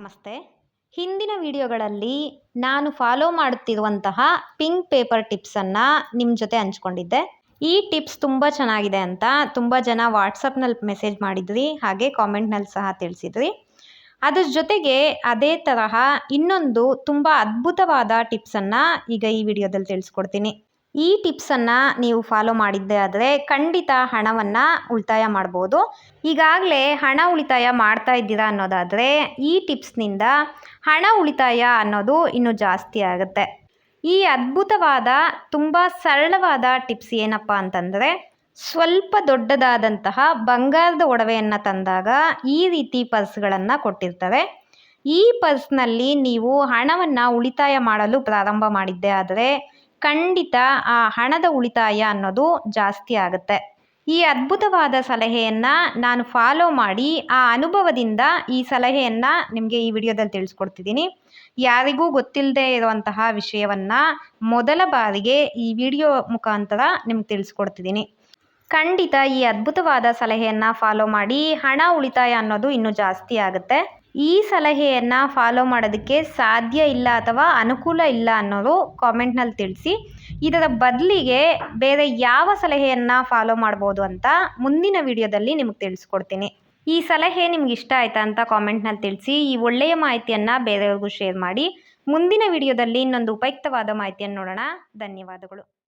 ನಮಸ್ತೆ. ಹಿಂದಿನ ವಿಡಿಯೋಗಳಲ್ಲಿ ನಾನು ಫಾಲೋ ಮಾಡುತ್ತಿರುವಂತಹ ಪಿಂಕ್ ಪೇಪರ್ ಟಿಪ್ಸನ್ನು ನಿಮ್ಮ ಜೊತೆ ಹಂಚ್ಕೊಂಡಿದ್ದೆ. ಈ ಟಿಪ್ಸ್ ತುಂಬ ಚೆನ್ನಾಗಿದೆ ಅಂತ ತುಂಬ ಜನ ವಾಟ್ಸಪ್ನಲ್ಲಿ ಮೆಸೇಜ್ ಮಾಡಿದ್ರಿ, ಹಾಗೆ ಕಾಮೆಂಟ್ನಲ್ಲಿ ಸಹ ತಿಳಿಸಿದ್ರಿ. ಅದ್ರ ಜೊತೆಗೆ ಅದೇ ತರಹ ಇನ್ನೊಂದು ತುಂಬ ಅದ್ಭುತವಾದ ಟಿಪ್ಸನ್ನು ಈಗ ಈ ವಿಡಿಯೋದಲ್ಲಿ ತಿಳಿಸ್ಕೊಡ್ತೀನಿ. ಈ ಟಿಪ್ಸನ್ನು ನೀವು ಫಾಲೋ ಮಾಡಿದ್ದೆ ಆದರೆ ಖಂಡಿತ ಹಣವನ್ನು ಉಳಿತಾಯ ಮಾಡ್ಬೋದು. ಈಗಾಗಲೇ ಹಣ ಉಳಿತಾಯ ಮಾಡ್ತಾ ಇದ್ದೀರಾ ಅನ್ನೋದಾದರೆ ಈ ಟಿಪ್ಸ್ನಿಂದ ಹಣ ಉಳಿತಾಯ ಅನ್ನೋದು ಇನ್ನೂ ಜಾಸ್ತಿ ಆಗುತ್ತೆ. ಈ ಅದ್ಭುತವಾದ, ತುಂಬ ಸರಳವಾದ ಟಿಪ್ಸ್ ಏನಪ್ಪ ಅಂತಂದರೆ ಸ್ವಲ್ಪ ದೊಡ್ಡದಾದಂತಹ ಬಂಗಾರದ ಒಡವೆಯನ್ನು ತಂದಾಗ ಈ ರೀತಿ ಪರ್ಸ್ಗಳನ್ನು ಕೊಟ್ಟಿರ್ತಾರೆ ಈ ಪರ್ಸ್ನಲ್ಲಿ ನೀವು ಹಣವನ್ನು ಉಳಿತಾಯ ಮಾಡಲು ಪ್ರಾರಂಭ ಮಾಡಿದ್ದೆ ಆದರೆ ಖಂಡಿತ ಆ ಹಣದ ಉಳಿತಾಯ ಅನ್ನೋದು ಜಾಸ್ತಿ ಆಗುತ್ತೆ. ಈ ಅದ್ಭುತವಾದ ಸಲಹೆಯನ್ನು ನಾನು ಫಾಲೋ ಮಾಡಿ ಆ ಅನುಭವದಿಂದ ಈ ಸಲಹೆಯನ್ನು ನಿಮಗೆ ಈ ವಿಡಿಯೋದಲ್ಲಿ ತಿಳಿಸ್ಕೊಡ್ತಿದ್ದೀನಿ. ಯಾರಿಗೂ ಗೊತ್ತಿಲ್ಲದೆ ಇರುವಂತಹ ವಿಷಯವನ್ನು ಮೊದಲ ಬಾರಿಗೆ ಈ ವಿಡಿಯೋ ಮುಖಾಂತರ ನಿಮ್ಗೆ ತಿಳಿಸ್ಕೊಡ್ತಿದ್ದೀನಿ. ಖಂಡಿತ ಈ ಅದ್ಭುತವಾದ ಸಲಹೆಯನ್ನು ಫಾಲೋ ಮಾಡಿ ಹಣ ಉಳಿತಾಯ ಅನ್ನೋದು ಇನ್ನೂ ಜಾಸ್ತಿ ಆಗುತ್ತೆ. ಈ ಸಲಹೆಯನ್ನು ಫಾಲೋ ಮಾಡೋದಕ್ಕೆ ಸಾಧ್ಯ ಇಲ್ಲ ಅಥವಾ ಅನುಕೂಲ ಇಲ್ಲ ಅನ್ನೋದು ಕಾಮೆಂಟ್ನಲ್ಲಿ ತಿಳಿಸಿ. ಇದರ ಬದಲಿಗೆ ಬೇರೆ ಯಾವ ಸಲಹೆಯನ್ನು ಫಾಲೋ ಮಾಡ್ಬೋದು ಅಂತ ಮುಂದಿನ ವಿಡಿಯೋದಲ್ಲಿ ನಿಮಗೆ ತಿಳಿಸ್ಕೊಡ್ತೀನಿ. ಈ ಸಲಹೆ ನಿಮ್ಗೆ ಇಷ್ಟ ಆಯ್ತಾ ಅಂತ ಕಾಮೆಂಟ್ನಲ್ಲಿ ತಿಳಿಸಿ. ಈ ಒಳ್ಳೆಯ ಮಾಹಿತಿಯನ್ನು ಬೇರೆಯವ್ರಿಗೂ ಶೇರ್ ಮಾಡಿ. ಮುಂದಿನ ವಿಡಿಯೋದಲ್ಲಿ ಇನ್ನೊಂದು ಉಪಯುಕ್ತವಾದ ಮಾಹಿತಿಯನ್ನು ನೋಡೋಣ. ಧನ್ಯವಾದಗಳು.